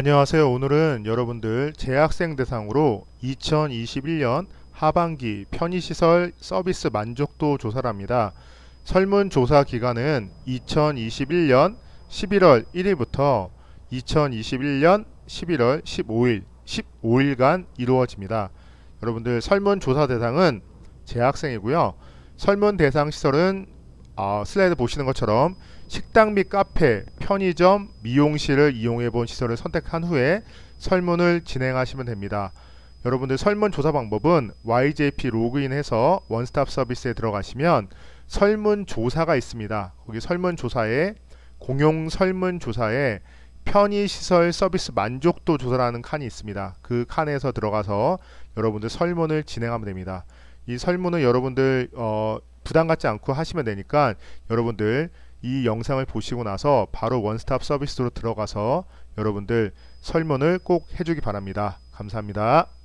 안녕하세요. 오늘은 여러분들 재학생 대상으로 2021년 하반기 편의시설 서비스 만족도 조사를 합니다. 설문조사 기간은 2021년 11월 1일부터 2021년 11월 15일, 15일간 이루어집니다. 여러분들 설문조사 대상은 재학생이고요. 설문 대상 시설은 어, 슬라이드 보시는 것처럼 식당 및 카페, 편의점, 미용실을 이용해 본 시설을 선택한 후에 설문을 진행하시면 됩니다. 여러분들 설문 조사 방법은 YJP 로그인해서 원스톱 서비스에 들어가시면 설문 조사가 있습니다. 거기 설문 조사에 공용 설문 조사에 편의시설 서비스 만족도 조사라는 칸이 있습니다. 그 칸에서 들어가서 여러분들 설문을 진행하면 됩니다. 이 설문은 여러분들 어, 부담 갖지 않고 하시면 되니까 여러분들 이 영상을 보시고 나서 바로 원스톱 서비스로 들어가서 여러분들 설문을 꼭 해주기 바랍니다. 감사합니다.